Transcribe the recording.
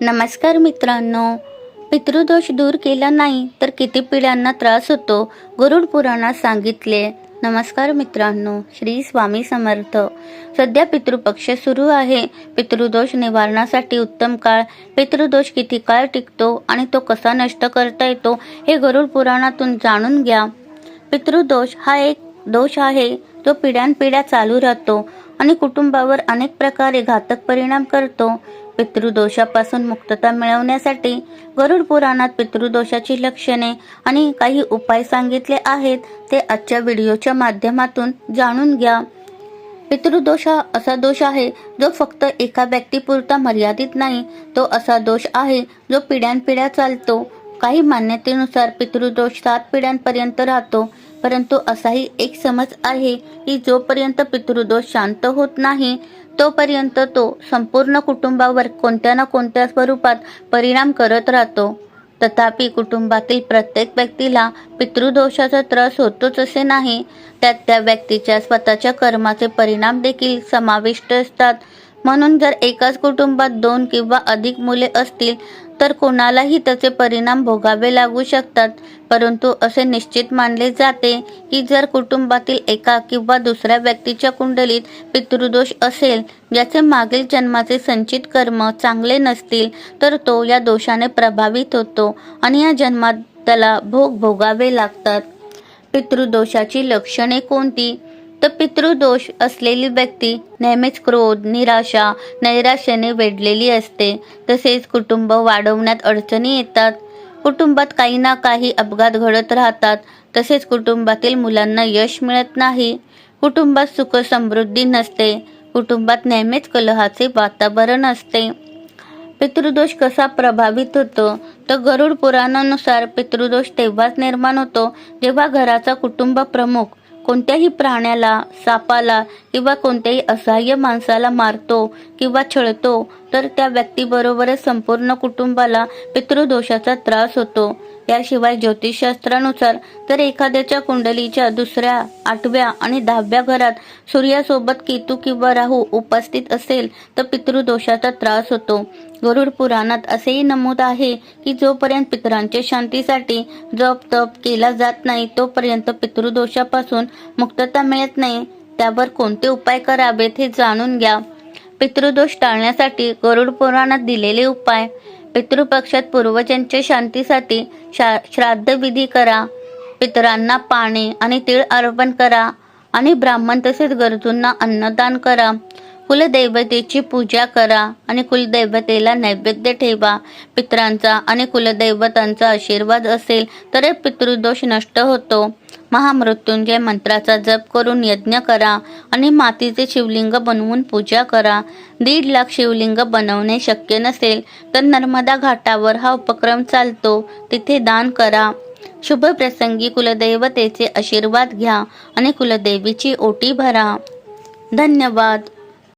नमस्कार मित्रांनो. पितृदोष दूर केला नाही तर किती पिढ्यांना त्रास होतो गरुड पुराणात सांगितले. नमस्कार मित्रांनो श्री स्वामी समर्थ. सध्या पितृपक्ष सुरू आहे. पितृदोष निवारणासाठी उत्तम काळ पितृदोष किती काळ टिकतो आणि तो कसा नष्ट करता येतो हे गरुड पुराणातून जाणून घ्या. पितृदोष हा एक दोष आहे तो पिढ्यानपिढ्या चालू राहतो आणि कुटुंबावर अनेक प्रकारे घातक परिणाम करतो. पितृदोषापासून मुक्तता मिळवण्यासाठी गरुड पुराणात पितृदोषाची लक्षणे आणि काही उपाय सांगितले आहेत ते आजच्या व्हिडिओच्या माध्यमातून जाणून घ्या. पितृदोष हा असा दोष आहे जो फक्त एका व्यक्तीपुरता मर्यादित नाही तो असा दोष आहे जो पिढ्यानपिढ्या चालतो. काही मान्यतेनुसार पितृदोष सात पिढ्यांपर्यंत राहतो. परंतु असाही एक समज आहे की जोपर्यंत पितृदोष शांत होत नाही तोपर्यंत तो संपूर्ण कुटुंबावर कोणत्या ना कोणत्या स्वरूपात परिणाम करत राहतो. तथापि कुटुंबातील प्रत्येक व्यक्तीला पितृदोषाचा त्रास होतोच असे नाही. त्यात त्या व्यक्तीच्या स्वतःच्या कर्माचे परिणाम देखील समाविष्ट असतात. म्हणून जर एकाच कुटुंबात दोन किंवा अधिक मुले असतील तर कोणालाही त्याचे परिणाम भोगावे लागू शकतात. परंतु असे निश्चित मानले जाते की जर कुटुंबातील एका किंवा दुसऱ्या व्यक्तीच्या कुंडलीत पितृदोष असेल ज्याचे मागील जन्माचे संचित कर्म चांगले नसतील तर तो या दोषाने प्रभावित होतो आणि या जन्मात त्याला भोग भोगावे लागतात. पितृदोषाची लक्षणे कोणती? तर पितृदोष असलेली व्यक्ती नेहमीच क्रोध निराशा नैराश्याने वेढलेली असते. तसेच कुटुंब वाढवण्यात अडचणी येतात. कुटुंबात काही ना काही अपघात घडत राहतात. तसेच कुटुंबातील मुलांना यश मिळत नाही. कुटुंबात सुख समृद्धी नसते. कुटुंबात नेहमीच कलहाचे वातावरण असते. पितृदोष कसा प्रभावित होतो? तर गरुड पुराणानुसार पितृदोष तेव्हाच निर्माण होतो जेव्हा घराचा कुटुंब प्रमुख कोणत्याही प्राण्याला सापाला किंवा कोणत्याही असहाय्य माणसाला मारतो किंवा छळतो तर त्या व्यक्तीबरोबरच संपूर्ण कुटुंबाला पितृदोषाचा त्रास होतो. याशिवाय ज्योतिषशास्त्रानुसार तर एखाद्याच्या कुंडलीच्या दुसऱ्या आठव्या आणि दहाव्या घरात सूर्यासोबत केतू किंवा राहू उपस्थित असेल तर पितृदोषाचा त्रास होतो. गरुड पुराणात असेही नमूद आहे की जोपर्यंत पितरांच्या शांतीसाठी जप तप केला जात नाही तोपर्यंत पितृदोषापासून मुक्तता मिळत नाही. त्यावर कोणते उपाय करावेत हे जाणून घ्या. पितृदोष टाळण्यासाठी गरुड पुराणात दिलेले उपाय. पितृपक्षात पूर्वजांच्या शांतीसाठी शा श्राद्धविधी करा. पितरांना पाणी आणि तीळ अर्पण करा आणि ब्राह्मण तसेच गरजूंना अन्नदान करा. कुलदैवतेची पूजा करा आणि कुलदैवतेला नैवेद्य ठेवा. पितरांचा आणि कुलदैवतांचा आशीर्वाद असेल तर पितृदोष नष्ट होतो. महामृत्युंजय मंत्राचा जप करून यज्ञ करा आणि मातीचे शिवलिंग बनवून पूजा करा. दीड लाख शिवलिंग बनवणे शक्य नसेल तर नर्मदा घाटावर हा उपक्रम चालतो. तिथे दान करा. शुभ प्रसंगी कुलदैवतेचे आशीर्वाद घ्या आणि कुलदेवीची ओटी भरा. धन्यवाद.